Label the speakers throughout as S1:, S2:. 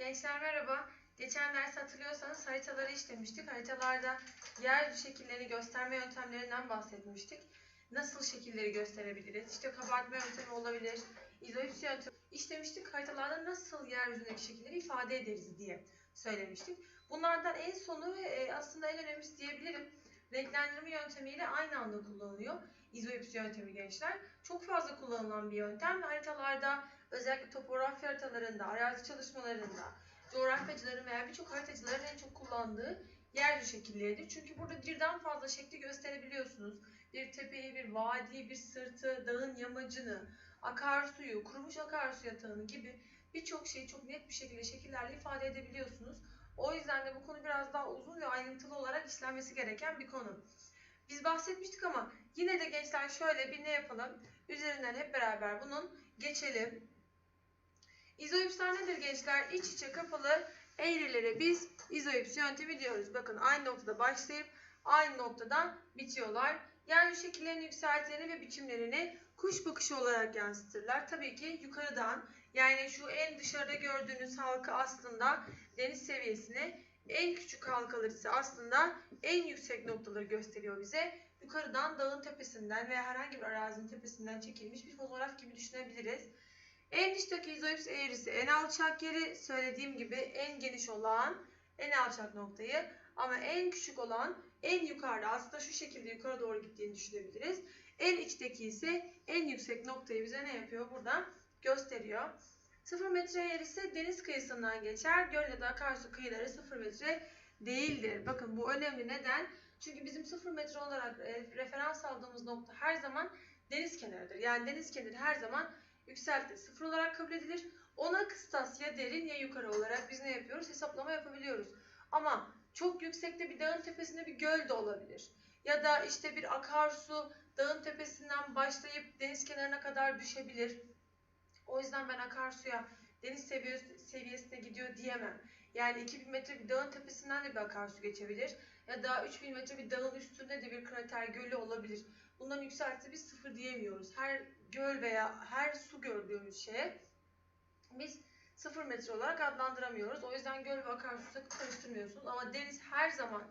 S1: Gençler merhaba. Geçen ders hatırlıyorsanız haritaları işlemiştik. Haritalarda yeryüzü şekillerini gösterme yöntemlerinden bahsetmiştik. Nasıl şekilleri gösterebiliriz? İşte kabartma yöntemi olabilir, izoips yöntemi işlemiştik. Haritalarda nasıl yeryüzündeki şekilleri ifade ederiz diye söylemiştik. Bunlardan en sonu ve e, aslında en önemlisi diyebilirim. Renklendirme yöntemiyle aynı anda kullanılıyor. İzoips yöntemi gençler. Çok fazla kullanılan bir yöntem. Haritalarda özellikle topografya haritalarında, arazi çalışmalarında, coğrafyacıların veya birçok haritacıların en çok kullandığı yeryüzü şekilleridir. Çünkü burada birden fazla şekli gösterebiliyorsunuz. Bir tepeyi, bir vadiyi, bir sırtı, dağın yamacını, akarsuyu, kurumuş akarsu yatağını gibi birçok şeyi çok net bir şekilde şekillerle ifade edebiliyorsunuz. O yüzden de bu konu biraz daha uzun ve ayrıntılı olarak işlenmesi gereken bir konu. Biz bahsetmiştik ama yine de gençler şöyle bir ne yapalım? Üzerinden hep beraber bunun geçelim. İzoipsler nedir gençler? İç içe kapalı eğrilere biz izoips yöntemi diyoruz. Bakın aynı noktada başlayıp aynı noktadan bitiyorlar. Yeryüzü şekillerini, yükseltilerini ve biçimlerini kuş bakışı olarak yansıtırlar. Tabii ki yukarıdan yani şu en dışarıda gördüğünüz halka aslında deniz seviyesine en küçük halkalar ise aslında en yüksek noktaları gösteriyor bize. Yukarıdan dağın tepesinden veya herhangi bir arazinin tepesinden çekilmiş bir fotoğraf gibi düşünebiliriz. En dıştaki izoips eğrisi en alçak yeri söylediğim gibi en geniş olan en alçak noktayı ama en küçük olan en yukarıda aslında şu şekilde yukarı doğru gittiğini düşünebiliriz. En içteki ise en yüksek noktayı bize ne yapıyor? Burada gösteriyor. 0 metre yer ise deniz kıyısından geçer. Göl ya da akarsu kıyıları 0 metre değildir. Bakın bu önemli. Neden? Çünkü bizim 0 metre olarak referans aldığımız nokta her zaman deniz kenarıdır. Yani deniz kenarı her zaman yükselti sıfır olarak kabul edilir. Ona kıstas ya derin ya yukarı olarak biz ne yapıyoruz? Hesaplama yapabiliyoruz. Ama çok yüksekte bir dağın tepesinde bir göl de olabilir. Ya da işte bir akarsu dağın tepesinden başlayıp deniz kenarına kadar düşebilir. O yüzden ben akarsuya deniz seviyesi, seviyesine gidiyor diyemem. Yani 2000 metre bir dağın tepesinden de bir akarsu geçebilir. Ya da 3000 metre bir dağın üstünde de bir krater gölü olabilir. Bundan yükselti biz sıfır diyemiyoruz. Her göl veya her su gördüğümüz şeye biz sıfır metre olarak adlandıramıyoruz. O yüzden göl ve akarsu karıştırmıyorsunuz. Ama deniz her zaman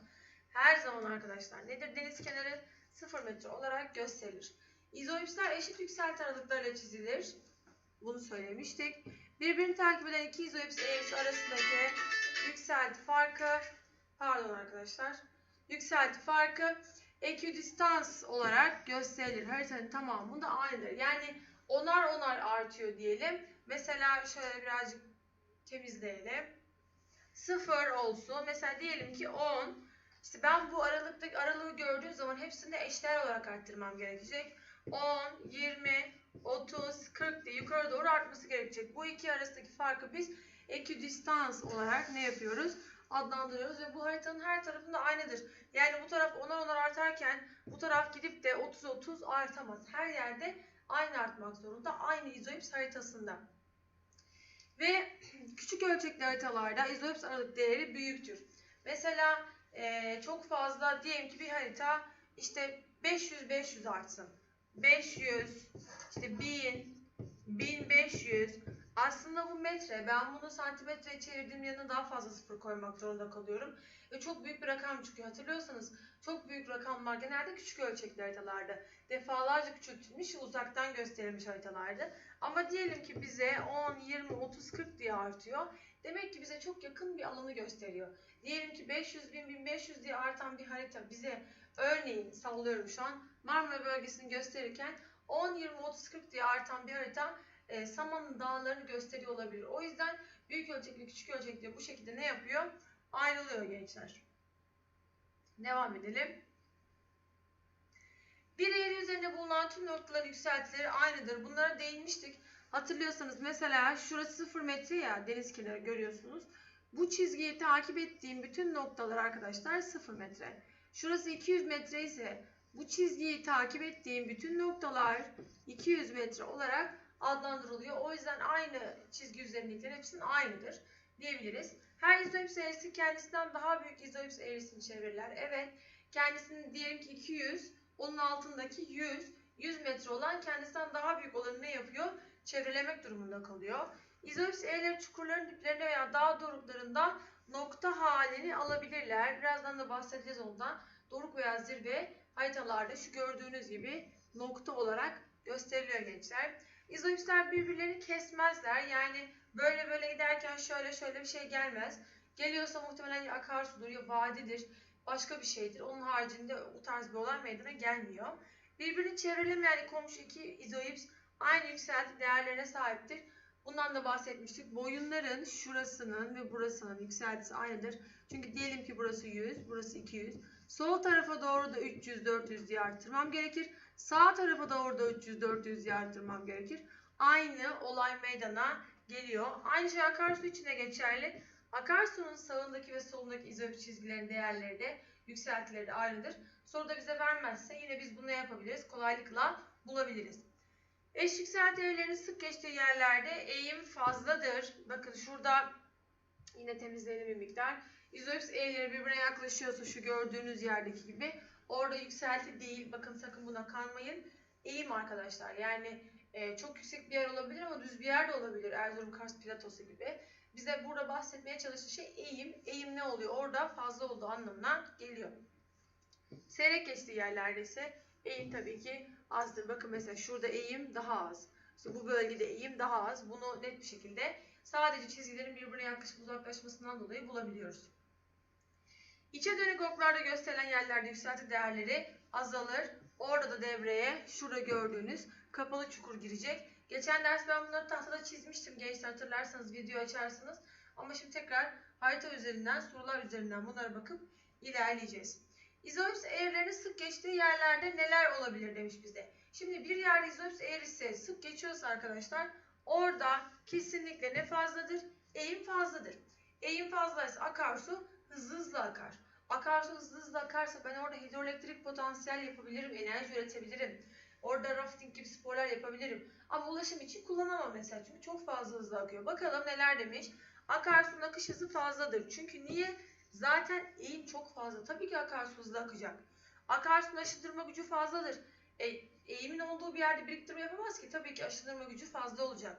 S1: her zaman arkadaşlar nedir? Deniz kenarı sıfır metre olarak gösterilir. İzoipsler eşit yükselti aralıklarıyla çizilir. Bunu söylemiştik. Birbirini takip eden iki izoips eğrisi arasındaki yükselti farkı pardon arkadaşlar yükselti farkı ekidistans olarak gösterilir. Haritanın tamamında aynıdır. Yani onar onar artıyor diyelim. Mesela şöyle birazcık temizleyelim. Sıfır olsun. Mesela diyelim ki 10. İşte ben bu aralıktaki aralığı gördüğüm zaman hepsini eşdeğer olarak arttırmam gerekecek. 10, 20, 30, 40 diye yukarı doğru artması gerekecek. Bu iki arasındaki farkı biz ekidistans olarak ne yapıyoruz? Adlandırıyoruz ve bu haritanın her tarafında aynıdır. Yani bu taraf onar onar artarken bu taraf gidip de 30-30 artamaz. Her yerde aynı artmak zorunda. Aynı izoips haritasında. Ve küçük ölçekli haritalarda izoips aralık değeri büyüktür. Mesela e, çok fazla diyelim ki bir harita işte 500-500 artsın. 500, işte 1000, 1500, aslında bu metre. Ben bunu santimetreye çevirdiğim yanına daha fazla sıfır koymak zorunda kalıyorum. Ve çok büyük bir rakam çıkıyor. Hatırlıyorsanız çok büyük rakamlar genelde küçük ölçekli haritalarda. Defalarca küçültülmüş uzaktan gösterilmiş haritalarda. Ama diyelim ki bize 10, 20, 30, 40 diye artıyor. Demek ki bize çok yakın bir alanı gösteriyor. Diyelim ki 500 bin, 1500 diye artan bir harita bize örneğin sallıyorum şu an Marmara bölgesini gösterirken 10, 20, 30, 40 diye artan bir harita e, Saman'ın dağlarını gösteriyor olabilir. O yüzden büyük ölçekli küçük ölçekli bu şekilde ne yapıyor? Ayrılıyor gençler. Devam edelim. Bir eğri üzerinde bulunan tüm noktaların yükseltileri aynıdır. Bunlara değinmiştik. Hatırlıyorsanız mesela şurası 0 metre ya deniz kenarı görüyorsunuz. Bu çizgiyi takip ettiğim bütün noktalar arkadaşlar 0 metre. Şurası 200 metre ise bu çizgiyi takip ettiğim bütün noktalar 200 metre olarak adlandırılıyor. O yüzden aynı çizgi üzerindekilerin hepsinin aynıdır diyebiliriz. Her izoips eğrisi kendisinden daha büyük izoips eğrisini çevirirler. Evet kendisinin diyelim ki 200 onun altındaki 100 100 metre olan kendisinden daha büyük olanı ne yapıyor? Çevrelemek durumunda kalıyor. İzoips eğrileri çukurların diplerinde veya dağ doruklarında nokta halini alabilirler. Birazdan da bahsedeceğiz ondan. Doruk veya zirve haritalarda şu gördüğünüz gibi nokta olarak gösteriliyor gençler. İzoipsler birbirlerini kesmezler. Yani böyle böyle giderken şöyle şöyle bir şey gelmez. Geliyorsa muhtemelen ya akarsudur ya vadidir, başka bir şeydir. Onun haricinde bu tarz bir olay meydana gelmiyor. Birbirini çevrelemeyen komşu iki izoips aynı yükselti değerlerine sahiptir. Bundan da bahsetmiştik. Boyunların şurasının ve burasının yükseltisi aynıdır. Çünkü diyelim ki burası 100, burası 200. Sol tarafa doğru da 300-400 diye arttırmam gerekir. Sağ tarafa doğru da 300-400 diye arttırmam gerekir. Aynı olay meydana geliyor. Aynı şey akarsu için de geçerli. Akarsunun sağındaki ve solundaki izop çizgilerin değerleri de yükseltileri de aynıdır. Soruda bize vermezse yine biz bunu ne yapabiliriz? Kolaylıkla bulabiliriz. Eş yükselti evlerinin sık geçtiği yerlerde eğim fazladır. Bakın şurada yine temizleyelim bir miktar. İzoips eğrileri birbirine yaklaşıyorsa şu gördüğünüz yerdeki gibi orada yükselti değil. Bakın sakın buna kanmayın. Eğim arkadaşlar. Yani e, çok yüksek bir yer olabilir ama düz bir yer de olabilir. Erzurum Kars platosu gibi. Bize burada bahsetmeye çalıştığı şey eğim. Eğim ne oluyor? Orada fazla olduğu anlamına geliyor. Seyrek geçtiği yerlerde ise eğim tabii ki azdır. Bakın mesela şurada eğim daha az. İşte bu bölgede eğim daha az. Bunu net bir şekilde sadece çizgilerin birbirine yaklaşıp uzaklaşmasından dolayı bulabiliyoruz. İçe dönük oklarda gösterilen yerlerde yükselti değerleri azalır. Orada da devreye şurada gördüğünüz kapalı çukur girecek. Geçen ders ben bunları tahtada çizmiştim gençler hatırlarsanız video açarsınız. Ama şimdi tekrar harita üzerinden sorular üzerinden bunlara bakıp ilerleyeceğiz. İzoips eğrilerinin sık geçtiği yerlerde neler olabilir demiş bize. Şimdi bir yerde izoips eğrisi sık geçiyorsa arkadaşlar orada kesinlikle ne fazladır? Eğim fazladır. Eğim fazlaysa akarsu hızlı hızlı akar. Akarsu hızlı hızlı akarsa ben orada hidroelektrik potansiyel yapabilirim, enerji üretebilirim. Orada rafting gibi sporlar yapabilirim. Ama ulaşım için kullanamam mesela çünkü çok fazla hızlı akıyor. Bakalım neler demiş. Akarsunun akış hızı fazladır. Çünkü niye? Zaten eğim çok fazla. Tabii ki akarsu hızlı akacak. Akarsunun aşındırma gücü fazladır. E, eğimin olduğu bir yerde biriktirme yapamaz ki. Tabii ki aşındırma gücü fazla olacak.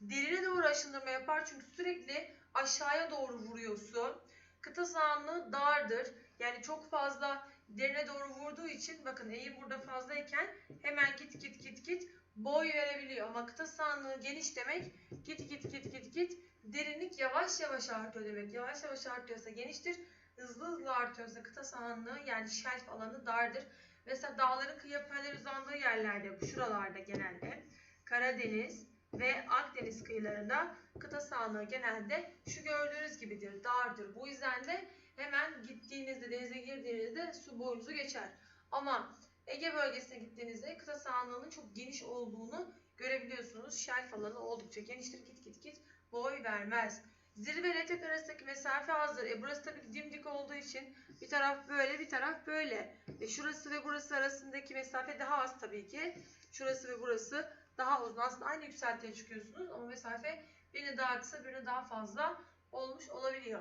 S1: Derine doğru aşındırma yapar çünkü sürekli aşağıya doğru vuruyorsun. Kıta sahanlığı dardır. Yani çok fazla derine doğru vurduğu için bakın eğim burada fazlayken hemen git git git git boy verebiliyor. Ama kıta sahanlığı geniş demek git git git git git derinlik yavaş yavaş artıyor demek. Yavaş yavaş artıyorsa geniştir. Hızlı hızlı artıyorsa kıta sahanlığı yani şelf alanı dardır. Mesela dağların kıyı uzandığı yerlerde, şuralarda genelde Karadeniz ve Akdeniz kıyılarında kıta sahanlığı genelde şu gördüğünüz gibidir, dardır. Bu yüzden de hemen gittiğinizde, denize girdiğinizde su boyunuzu geçer. Ama Ege bölgesine gittiğinizde kıta sahanlığının çok geniş olduğunu görebiliyorsunuz. Şelf alanı oldukça geniştir. Git git git boy vermez. Zirve ile etek arasındaki mesafe azdır. E burası tabii ki dimdik olduğu için bir taraf böyle bir taraf böyle. E şurası ve burası arasındaki mesafe daha az tabii ki. Şurası ve burası daha uzun. Aslında aynı yükseltiye çıkıyorsunuz ama mesafe birini daha kısa birini daha fazla olmuş olabiliyor.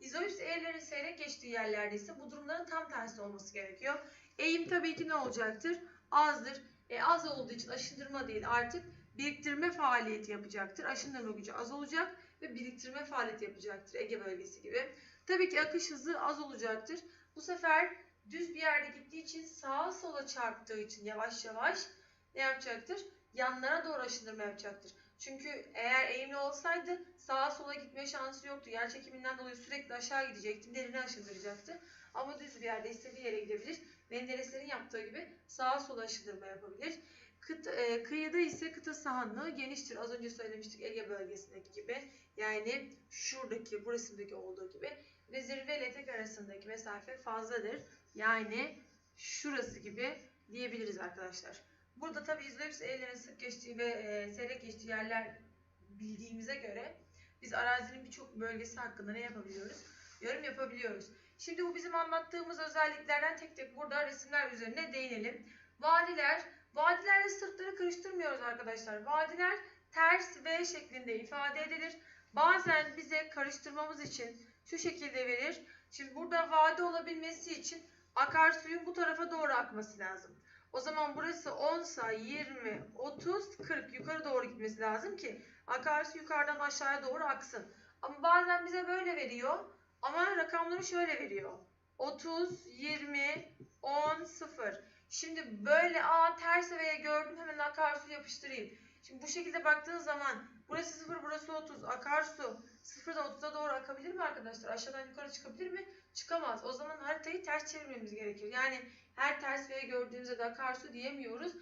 S1: İzoips eğrilerin seyrek geçtiği yerlerde ise bu durumların tam tersi olması gerekiyor. Eğim tabii ki ne olacaktır? Azdır. E, az olduğu için aşındırma değil artık biriktirme faaliyeti yapacaktır. Aşındırma gücü az olacak ve biriktirme faaliyeti yapacaktır Ege bölgesi gibi. Tabii ki akış hızı az olacaktır. Bu sefer düz bir yerde gittiği için sağa sola çarptığı için yavaş yavaş ne yapacaktır? Yanlara doğru aşındırma yapacaktır. Çünkü eğer eğimli olsaydı sağa sola gitme şansı yoktu. Yer çekiminden dolayı sürekli aşağı gidecekti, derine aşındıracaktı. Ama düz bir yerde istediği yere gidebilir. Mendereslerin yaptığı gibi sağa sola aşındırma yapabilir. Kıt, e, kıyıda ise kıta sahanlığı geniştir. Az önce söylemiştik Ege bölgesindeki gibi. Yani şuradaki, burasındaki olduğu gibi. Ve zirve ile etek arasındaki mesafe fazladır. Yani şurası gibi diyebiliriz arkadaşlar. Burada tabi izleyip eğlerin sık geçtiği ve e, seyrek geçtiği yerler bildiğimize göre biz arazinin birçok bölgesi hakkında ne yapabiliyoruz? Yorum yapabiliyoruz. Şimdi bu bizim anlattığımız özelliklerden tek tek burada resimler üzerine değinelim. Vadiler, vadilerle sırtları karıştırmıyoruz arkadaşlar. Vadiler ters V şeklinde ifade edilir. Bazen bize karıştırmamız için şu şekilde verir. Şimdi burada vadi olabilmesi için akarsuyun bu tarafa doğru akması lazım. O zaman burası 10 sa 20, 30, 40 yukarı doğru gitmesi lazım ki akarsu yukarıdan aşağıya doğru aksın. Ama bazen bize böyle veriyor ama rakamları şöyle veriyor. 30, 20, 10, 0. Şimdi böyle a ters veya gördüm hemen akarsu yapıştırayım. Şimdi bu şekilde baktığınız zaman burası 0 burası 30 akarsu 0'dan 30'a doğru akabilir mi arkadaşlar? Aşağıdan yukarı çıkabilir mi? Çıkamaz. O zaman haritayı ters çevirmemiz gerekir. Yani her ters veya gördüğümüzde de akarsu diyemiyoruz.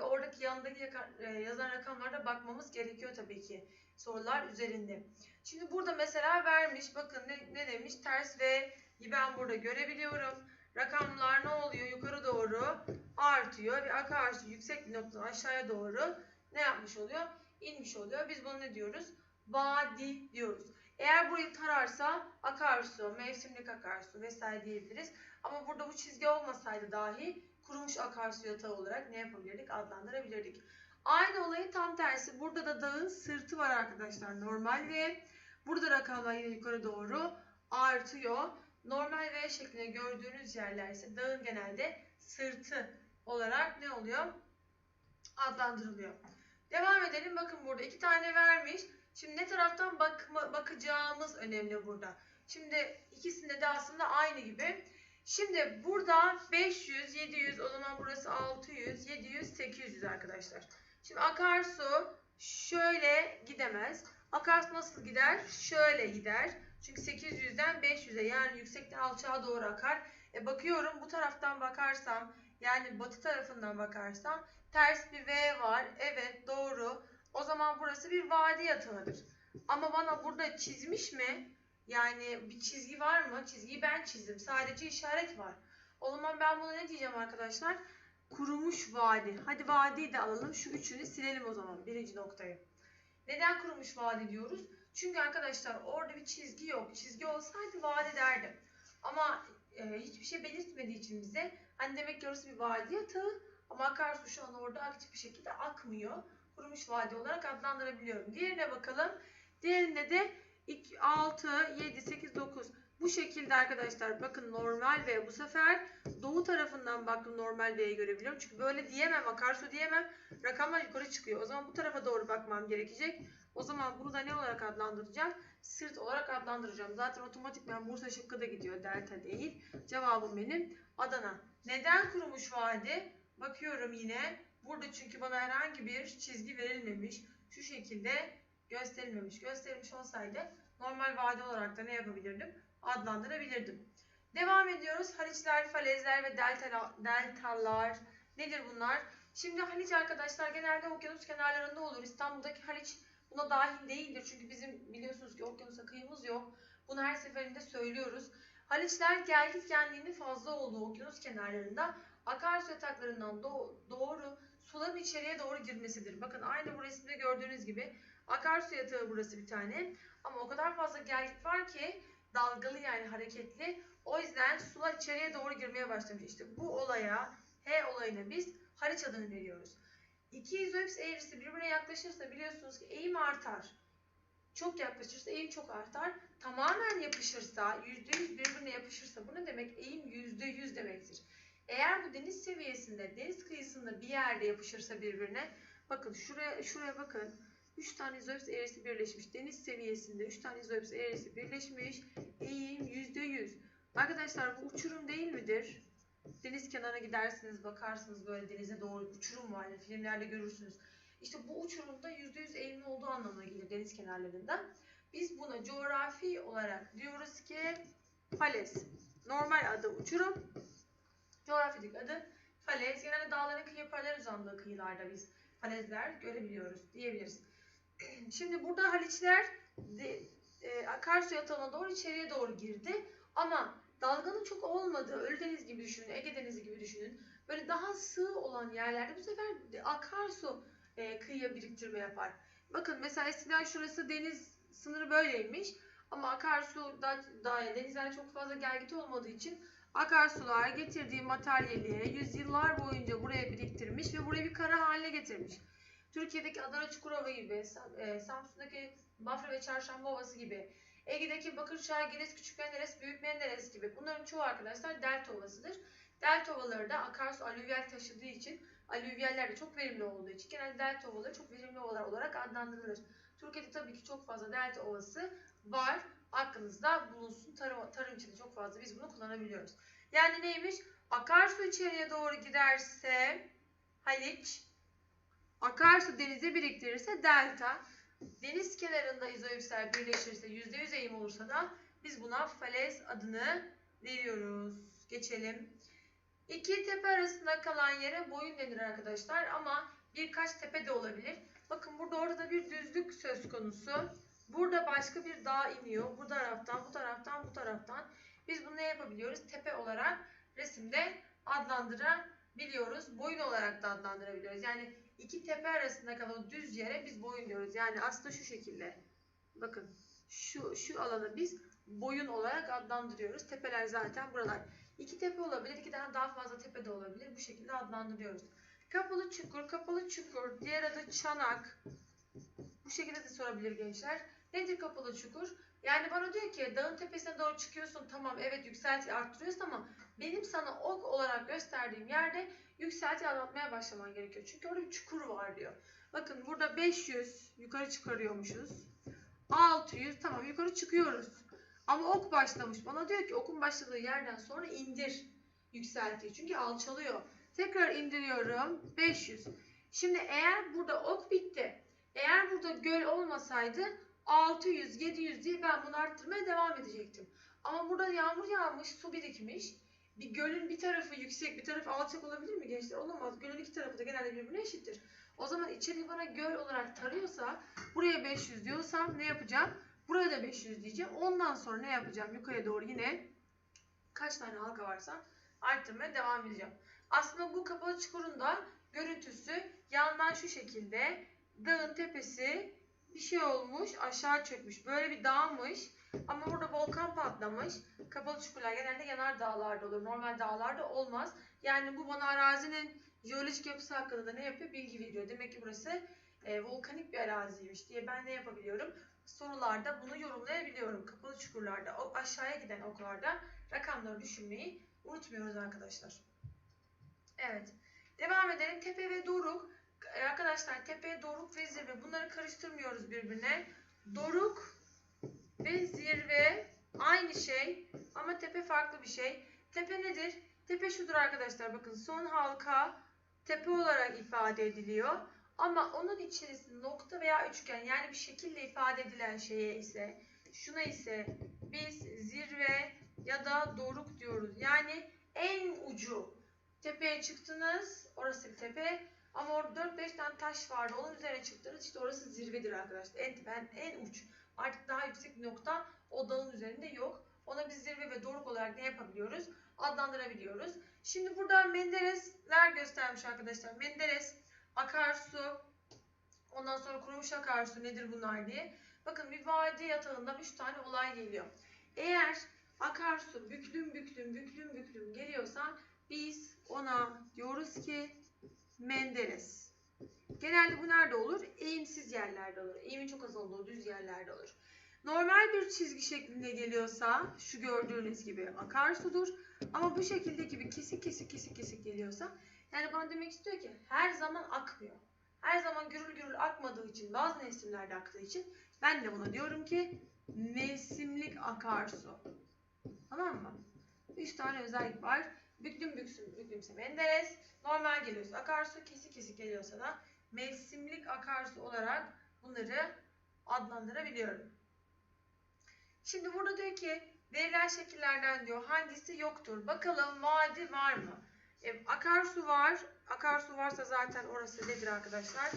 S1: Oradaki yanındaki e, yazan rakamlarda bakmamız gerekiyor tabii ki sorular üzerinde. Şimdi burada mesela vermiş. Bakın ne, ne demiş? Ters ve ben burada görebiliyorum. Rakamlar ne oluyor? Yukarı doğru artıyor ve akarsu yüksek bir noktadan aşağıya doğru ne yapmış oluyor? İnmiş oluyor. Biz bunu ne diyoruz? Vadi diyoruz. Eğer burayı tararsa akarsu, mevsimlik akarsu vesaire diyebiliriz. Ama burada bu çizgi olmasaydı dahi kurumuş akarsu yatağı olarak ne yapabilirdik? Adlandırabilirdik. Aynı olayın tam tersi. Burada da dağın sırtı var arkadaşlar. Normal ve burada rakamlar yine yukarı doğru artıyor. Normal V şeklinde gördüğünüz yerler ise dağın genelde sırtı olarak ne oluyor? Adlandırılıyor. Devam edelim. Bakın burada iki tane vermiş. Şimdi ne taraftan bakma, bakacağımız önemli burada. Şimdi ikisinde de aslında aynı gibi. Şimdi burada 500, 700 o zaman burası 600, 700, 800 arkadaşlar. Şimdi akarsu şöyle gidemez. Akarsu nasıl gider? Şöyle gider. Çünkü 800'den 500'e yani yüksekten alçağa doğru akar. E bakıyorum bu taraftan bakarsam yani batı tarafından bakarsam ters bir V var. Evet doğru. Burası bir vadi yatağıdır. Ama bana burada çizmiş mi? Yani bir çizgi var mı? Çizgiyi ben çizdim. Sadece işaret var. O zaman ben buna ne diyeceğim arkadaşlar? Kurumuş vadi. Hadi vadiyi de alalım. Şu üçünü silelim o zaman. Birinci noktayı. Neden kurumuş vadi diyoruz? Çünkü arkadaşlar orada bir çizgi yok. Çizgi olsaydı vadi derdim. Ama e, hiçbir şey belirtmediği için bize hani demek ki orası bir vadi yatağı ama akarsu şu an orada aktif bir şekilde akmıyor. Kurumuş vadi olarak adlandırabiliyorum. Diğerine bakalım. Diğerinde de 2, 6, 7, 8, 9. Bu şekilde arkadaşlar bakın normal ve bu sefer doğu tarafından baktım normal V'yi görebiliyorum. Çünkü böyle diyemem akarsu diyemem. Rakamlar yukarı çıkıyor. O zaman bu tarafa doğru bakmam gerekecek. O zaman bunu da ne olarak adlandıracağım? Sırt olarak adlandıracağım. Zaten otomatikman Bursa şıkkı da gidiyor. Delta değil. Cevabım benim Adana. Neden kurumuş vadi? Bakıyorum yine. Burada çünkü bana herhangi bir çizgi verilmemiş. Şu şekilde gösterilmemiş. Gösterilmiş olsaydı normal vadi olarak da ne yapabilirdim? Adlandırabilirdim. Devam ediyoruz. Haliçler, falezler ve delta, deltalar. Nedir bunlar? Şimdi Haliç arkadaşlar genelde okyanus kenarlarında olur. İstanbul'daki Haliç buna dahil değildir. Çünkü bizim biliyorsunuz ki okyanusa kıyımız yok. Bunu her seferinde söylüyoruz. Haliçler gelgitgenliğinin fazla olduğu okyanus kenarlarında akarsu yataklarından do- doğru suların içeriye doğru girmesidir. Bakın aynı bu resimde gördüğünüz gibi akarsu yatağı burası bir tane. Ama o kadar fazla gelgit var ki dalgalı yani hareketli. O yüzden sular içeriye doğru girmeye başlamış. İşte bu olaya H olayına biz Haliç adını veriyoruz. İki izoips eğrisi birbirine yaklaşırsa biliyorsunuz ki eğim artar. Çok yaklaşırsa eğim çok artar. Tamamen yapışırsa, %100 birbirine yapışırsa bu ne demek? Eğim %100 demektir. Eğer bu deniz seviyesinde, deniz kıyısında bir yerde yapışırsa birbirine, bakın şuraya şuraya bakın. 3 tane izoips eğrisi birleşmiş. Deniz seviyesinde 3 tane izoips eğrisi birleşmiş. Eğim %100. Arkadaşlar bu uçurum değil midir? Deniz kenarına gidersiniz, bakarsınız böyle denize doğru uçurum var. Filmlerde görürsünüz. İşte bu uçurumda %100 eğimli olduğu anlamına gelir deniz kenarlarında. Biz buna coğrafi olarak diyoruz ki falez. Normal adı uçurum. Coğrafik adı falez. Genelde dağların kıyı paralel uzandığı kıyılarda biz falezler görebiliyoruz diyebiliriz. Şimdi burada Haliçler de, e, akarsu yatağına doğru içeriye doğru girdi. Ama dalganın çok olmadığı Ölüdeniz gibi düşünün, Ege Denizi gibi düşünün. Böyle daha sığ olan yerlerde bu sefer akarsu e, kıyıya biriktirme yapar. Bakın mesela eskiden şurası deniz sınırı böyleymiş. Ama akarsu da, da denizlerde çok fazla gelgiti olmadığı için akarsular getirdiği materyali yüzyıllar boyunca buraya biriktirmiş ve burayı bir kara haline getirmiş. Türkiye'deki Adana Çukurova gibi, e, Samsun'daki Bafra ve Çarşamba Ovası gibi Ege'deki Bakırçay, Gireç, Küçük Menderes, Büyük Menderes gibi bunların çoğu arkadaşlar delta ovasıdır. Delta ovaları da akarsu alüvyal taşıdığı için alüvyaller de çok verimli olduğu için genelde delta ovaları çok verimli ovalar olarak adlandırılır. Türkiye'de tabii ki çok fazla delta ovası var. Aklınızda bulunsun. Tarım, tarım için de çok fazla biz bunu kullanabiliyoruz. Yani neymiş? Akarsu içeriye doğru giderse Haliç, akarsu denize biriktirirse delta, deniz kenarında izoipsler birleşirse %100 eğim olursa da biz buna falez adını veriyoruz. Geçelim. İki tepe arasında kalan yere boyun denir arkadaşlar ama birkaç tepe de olabilir. Bakın burada ortada bir düzlük söz konusu. Burada başka bir dağ iniyor. Bu taraftan, bu taraftan, bu taraftan. Biz bunu ne yapabiliyoruz? Tepe olarak resimde adlandırabiliyoruz. Boyun olarak da adlandırabiliyoruz. Yani iki tepe arasında kalan düz yere biz boyun diyoruz. Yani aslında şu şekilde. Bakın şu, şu alanı biz boyun olarak adlandırıyoruz. Tepeler zaten buralar. İki tepe olabilir, iki tane daha fazla tepe de olabilir. Bu şekilde adlandırıyoruz. Kapalı çukur, kapalı çukur, diğer adı çanak. Bu şekilde de sorabilir gençler. Nedir kapalı çukur? Yani bana diyor ki dağın tepesine doğru çıkıyorsun. Tamam evet yükselti arttırıyorsun ama benim sana ok olarak gösterdiğim yerde yükselti azaltmaya başlaman gerekiyor. Çünkü orada bir çukur var diyor. Bakın burada 500 yukarı çıkarıyormuşuz. 600 tamam yukarı çıkıyoruz. Ama ok başlamış. Bana diyor ki okun başladığı yerden sonra indir yükseltiyi. Çünkü alçalıyor. Tekrar indiriyorum. 500. Şimdi eğer burada ok bitti. Eğer burada göl olmasaydı 600, 700 diye ben bunu arttırmaya devam edecektim. Ama burada yağmur yağmış, su birikmiş. Bir gölün bir tarafı yüksek, bir tarafı alçak olabilir mi gençler? Olamaz. Gölün iki tarafı da genelde birbirine eşittir. O zaman içeri bana göl olarak tarıyorsa, buraya 500 diyorsam ne yapacağım? Buraya da 500 diyeceğim. Ondan sonra ne yapacağım? Yukarıya doğru yine kaç tane halka varsa arttırmaya devam edeceğim. Aslında bu kapalı çukurun da görüntüsü yandan şu şekilde dağın tepesi bir şey olmuş aşağı çökmüş. Böyle bir dağmış ama burada volkan patlamış. Kapalı çukurlar genelde yanar dağlarda olur. Normal dağlarda olmaz. Yani bu bana arazinin jeolojik yapısı hakkında da ne yapıyor? Bilgi veriyor. Demek ki burası e, volkanik bir araziymiş diye ben ne yapabiliyorum? Sorularda bunu yorumlayabiliyorum. Kapalı çukurlarda, o aşağıya giden oklarda rakamları düşünmeyi unutmuyoruz arkadaşlar. Evet. Devam edelim. Tepe ve doruk. Ee, Arkadaşlar tepe, doruk ve zirve. Bunları karıştırmıyoruz birbirine. Doruk ve zirve aynı şey ama tepe farklı bir şey. Tepe nedir? Tepe şudur arkadaşlar. Bakın son halka tepe olarak ifade ediliyor. Ama onun içerisinde nokta veya üçgen yani bir şekilde ifade edilen şeye ise şuna ise biz zirve ya da doruk diyoruz. Yani en ucu. Tepeye çıktınız. Orası bir tepe. Ama orada 4-5 tane taş vardı. Onun üzerine çıktınız. İşte orası zirvedir arkadaşlar. En, ben, en uç. Artık daha yüksek bir nokta o dağın üzerinde yok. Ona biz zirve ve doruk olarak ne yapabiliyoruz? Adlandırabiliyoruz. Şimdi burada Menderesler göstermiş arkadaşlar. Menderes, akarsu, ondan sonra kurumuş akarsu nedir bunlar diye. Bakın bir vadi yatağından 3 tane olay geliyor. Eğer akarsu büklüm büklüm büklüm büklüm geliyorsa biz ona diyoruz ki Menderes. Genelde bu nerede olur? Eğimsiz yerlerde olur. Eğimin çok az olduğu düz yerlerde olur. Normal bir çizgi şeklinde geliyorsa şu gördüğünüz gibi akarsudur. Ama bu şekilde gibi kesik kesik kesik kesik geliyorsa yani bana demek istiyor ki her zaman akmıyor. Her zaman gürül gürül akmadığı için bazı mevsimlerde aktığı için ben de buna diyorum ki mevsimlik akarsu. Tamam mı? Üç tane özellik var. Büklüm büksüm, büklümse Menderes. Normal geliyorsa akarsu, kesik kesik geliyorsa da mevsimlik akarsu olarak bunları adlandırabiliyorum. Şimdi burada diyor ki verilen şekillerden diyor hangisi yoktur? Bakalım vadi var mı? E, akarsu var. Akarsu varsa zaten orası nedir arkadaşlar?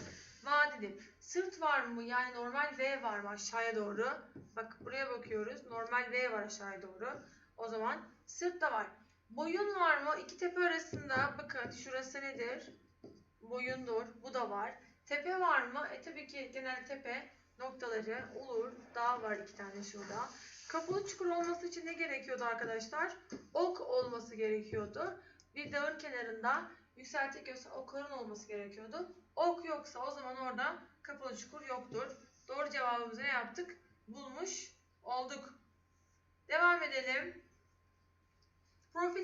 S1: Vadidir. Sırt var mı? Yani normal V var mı aşağıya doğru? Bak buraya bakıyoruz. Normal V var aşağıya doğru. O zaman sırt da var. Boyun var mı? İki tepe arasında bakın şurası nedir? Boyundur. Bu da var. Tepe var mı? E tabii ki genel tepe noktaları olur. Dağ var iki tane şurada. Kapalı çukur olması için ne gerekiyordu arkadaşlar? Ok olması gerekiyordu. Bir dağın kenarında yükselti gösteren okların olması gerekiyordu. Ok yoksa o zaman orada kapalı çukur yoktur. Doğru cevabımızı ne yaptık? Bulmuş Olduk. Devam edelim.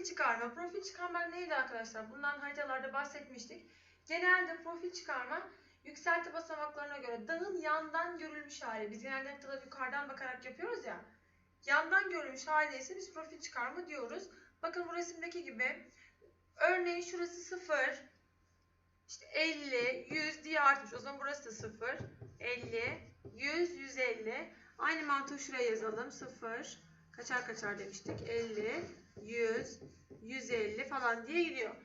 S1: Profil çıkarma. Profil çıkarmak neydi arkadaşlar? Bundan haritalarda bahsetmiştik. Genelde profil çıkarma yükselti basamaklarına göre dağın yandan görülmüş hali. Biz genelde haritaları yukarıdan bakarak yapıyoruz ya. Yandan görülmüş hali ise biz profil çıkarma diyoruz. Bakın bu resimdeki gibi. Örneğin şurası 0, işte 50, 100 diye artmış. O zaman burası da 0, 50, 100, 150. Aynı mantığı şuraya yazalım. 0, kaçar kaçar demiştik. 50, 100, 150 falan diye gidiyor.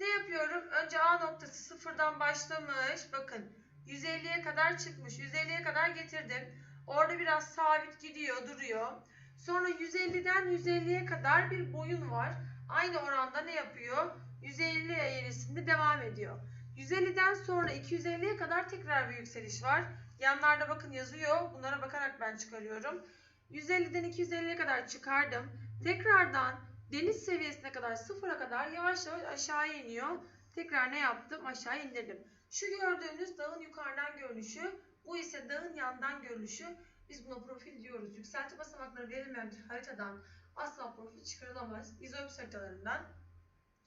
S1: Ne yapıyorum? Önce A noktası sıfırdan başlamış. Bakın 150'ye kadar çıkmış. 150'ye kadar getirdim. Orada biraz sabit gidiyor, duruyor. Sonra 150'den 150'ye kadar bir boyun var. Aynı oranda ne yapıyor? 150 eğrisinde devam ediyor. 150'den sonra 250'ye kadar tekrar bir yükseliş var. Yanlarda bakın yazıyor. Bunlara bakarak ben çıkarıyorum. 150'den 250'ye kadar çıkardım. Tekrardan deniz seviyesine kadar sıfıra kadar yavaş yavaş aşağıya iniyor. Tekrar ne yaptım? Aşağı indirdim. Şu gördüğünüz dağın yukarıdan görünüşü. Bu ise dağın yandan görünüşü. Biz buna profil diyoruz. Yükselti basamakları verilmeyen bir haritadan asla profil çıkarılamaz. İzoips haritalarından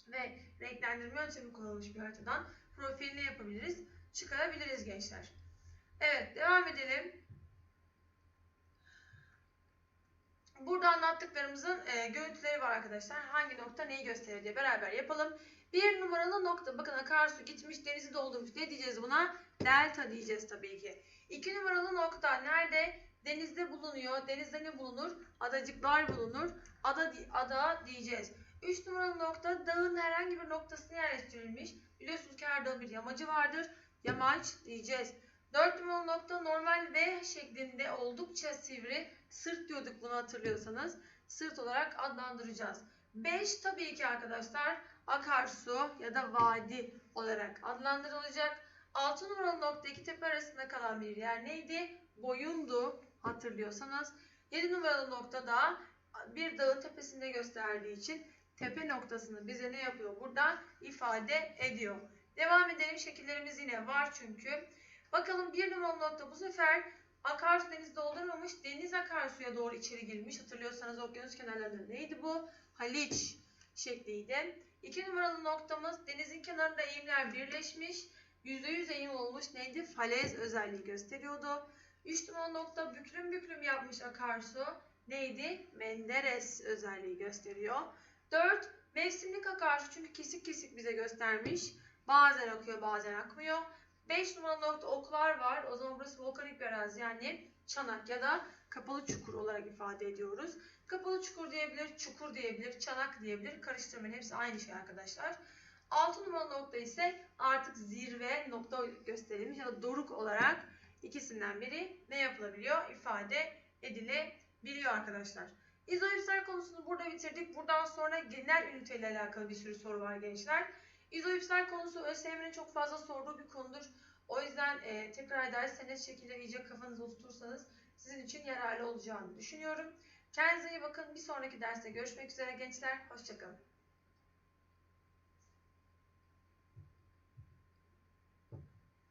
S1: ve renklendirme yöntemi kullanılmış bir haritadan profil ne yapabiliriz? Çıkarabiliriz gençler. Evet devam edelim. Burada anlattıklarımızın e, görüntüleri var arkadaşlar. Hangi nokta neyi gösterir diye beraber yapalım. Bir numaralı nokta bakın akarsu gitmiş denizi doldurmuş. Ne diyeceğiz buna? Delta diyeceğiz tabii ki. İki numaralı nokta nerede? Denizde bulunuyor. Denizde ne bulunur? Adacıklar bulunur. Ada, ada diyeceğiz. Üç numaralı nokta dağın herhangi bir noktasına yerleştirilmiş. Biliyorsunuz ki her dağın bir yamacı vardır. Yamaç diyeceğiz. Dört numaralı nokta normal V şeklinde oldukça sivri. Sırt diyorduk bunu hatırlıyorsanız. Sırt olarak adlandıracağız. 5 tabii ki arkadaşlar akarsu ya da vadi olarak adlandırılacak. 6 numaralı nokta iki tepe arasında kalan bir yer neydi? Boyundu hatırlıyorsanız. 7 numaralı nokta da bir dağın tepesinde gösterdiği için tepe noktasını bize ne yapıyor? Buradan ifade ediyor. Devam edelim. Şekillerimiz yine var çünkü. Bakalım bir numaralı nokta bu sefer akarsu deniz doldurmamış. Deniz akarsuya doğru içeri girmiş. Hatırlıyorsanız okyanus kenarlarında neydi bu? Haliç şekliydi. İki numaralı noktamız denizin kenarında eğimler birleşmiş. %100 eğim olmuş neydi? Falez özelliği gösteriyordu. Üç numaralı nokta büklüm büklüm yapmış akarsu. Neydi? Menderes özelliği gösteriyor. 4. Mevsimlik akarsu çünkü kesik kesik bize göstermiş. Bazen akıyor bazen akmıyor. 5 numaralı nokta oklar var. O zaman burası volkanik bir arazi yani çanak ya da kapalı çukur olarak ifade ediyoruz. Kapalı çukur diyebilir, çukur diyebilir, çanak diyebilir. Karıştırmayın hepsi aynı şey arkadaşlar. 6 numaralı nokta ise artık zirve nokta gösterilmiş ya da doruk olarak ikisinden biri ne yapılabiliyor? ifade edilebiliyor arkadaşlar. İzoipsler konusunu burada bitirdik. Buradan sonra genel üniteyle alakalı bir sürü soru var gençler. İzoipsler konusu ÖSYM'nin çok fazla sorduğu bir konudur. O yüzden e, tekrar ederseniz şekilleri iyice kafanızda oturtursanız sizin için yararlı olacağını düşünüyorum. Kendinize iyi bakın. Bir sonraki derste görüşmek üzere gençler. Hoşçakalın.